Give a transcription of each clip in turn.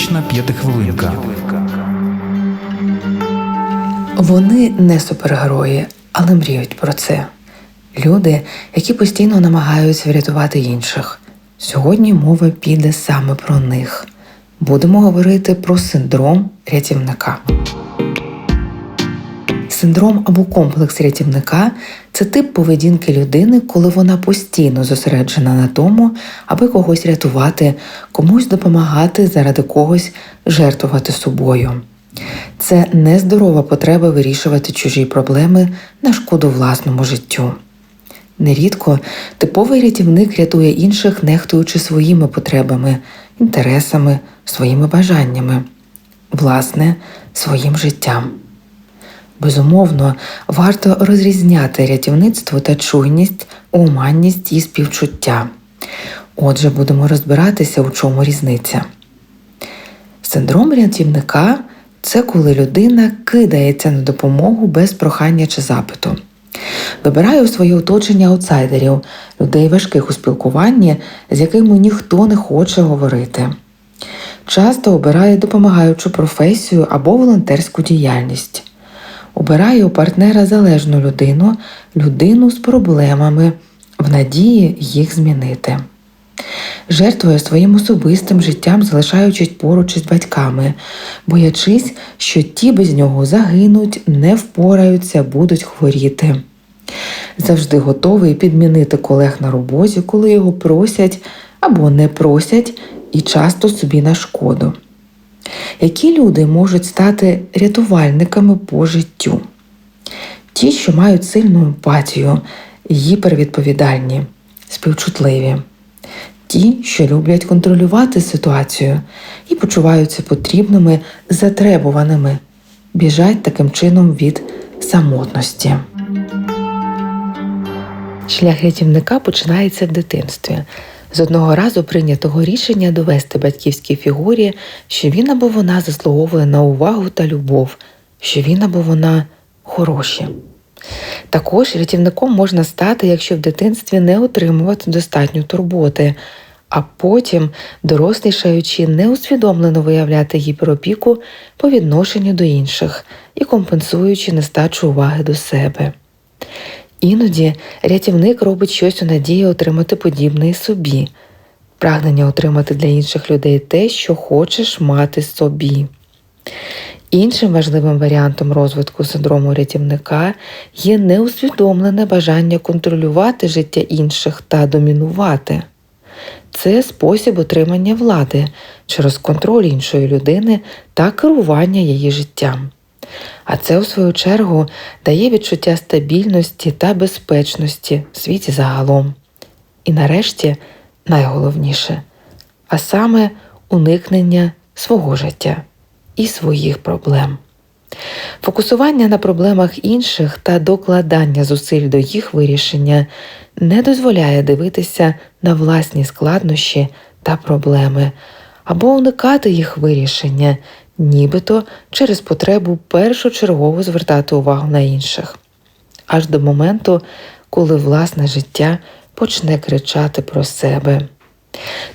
Психотерапевтична п'ятихвилинка. Вони не супергерої, але мріють про це. Люди, які постійно намагаються врятувати інших. Сьогодні мова піде саме про них. Будемо говорити про синдром рятівника. Синдром або комплекс рятівника це тип поведінки людини, коли вона постійно зосереджена на тому, аби когось рятувати, комусь допомагати, заради когось жертвувати собою. Це нездорова потреба вирішувати чужі проблеми на шкоду власному життю. Нерідко типовий рятівник рятує інших, нехтуючи своїми потребами, інтересами, своїми бажаннями, власне, своїм життям. Безумовно, варто розрізняти рятівництво та чуйність, уманність і співчуття. Отже, будемо розбиратися, у чому різниця. Синдром рятівника це коли людина кидається на допомогу без прохання чи запиту. Вибирає у своє оточення аутсайдерів, людей важких у спілкуванні, з якими ніхто не хоче говорити. Часто обирає допомагаючу професію або волонтерську діяльність. Обирає у партнера залежну людину, людину з проблемами, в надії їх змінити. Жертвує своїм особистим життям, залишаючись поруч із батьками, боячись, що ті без нього загинуть, не впораються, будуть хворіти. Завжди готовий підмінити колег на роботі, коли його просять або не просять, і часто собі на шкоду. Які люди можуть стати рятувальниками по життю? Ті, що мають сильну емпатію, гіпервідповідальні, співчутливі, ті, що люблять контролювати ситуацію і почуваються потрібними, затребуваними, біжать таким чином від самотності. Шлях рятівника починається в дитинстві. З одного разу прийнятого рішення довести батьківській фігурі, що він або вона заслуговує на увагу та любов, що він або вона хороші. Також рятівником можна стати, якщо в дитинстві не отримувати достатньо турботи, а потім, дорослішаючи, неусвідомлено виявляти гіперопіку по відношенню до інших і компенсуючи нестачу уваги до себе. Іноді рятівник робить щось у надії отримати подібне і собі, прагнення отримати для інших людей те, що хочеш мати собі. Іншим важливим варіантом розвитку синдрому рятівника є неусвідомлене бажання контролювати життя інших та домінувати. Це спосіб отримання влади через контроль іншої людини та керування її життям. А це, у свою чергу, дає відчуття стабільності та безпечності в світі загалом. І нарешті найголовніше, а саме уникнення свого життя і своїх проблем. Фокусування на проблемах інших та докладання зусиль до їх вирішення не дозволяє дивитися на власні складнощі та проблеми або уникати їх вирішення, нібито через потребу першочергово звертати увагу на інших, аж до моменту, коли власне життя почне кричати про себе.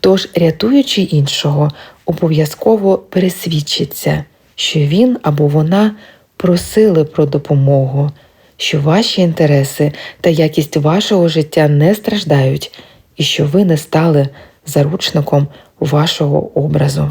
Тож, рятуючи іншого, обов'язково пересвідчиться, що він або вона просили про допомогу, що ваші інтереси та якість вашого життя не страждають, і що ви не стали заручником вашого образу.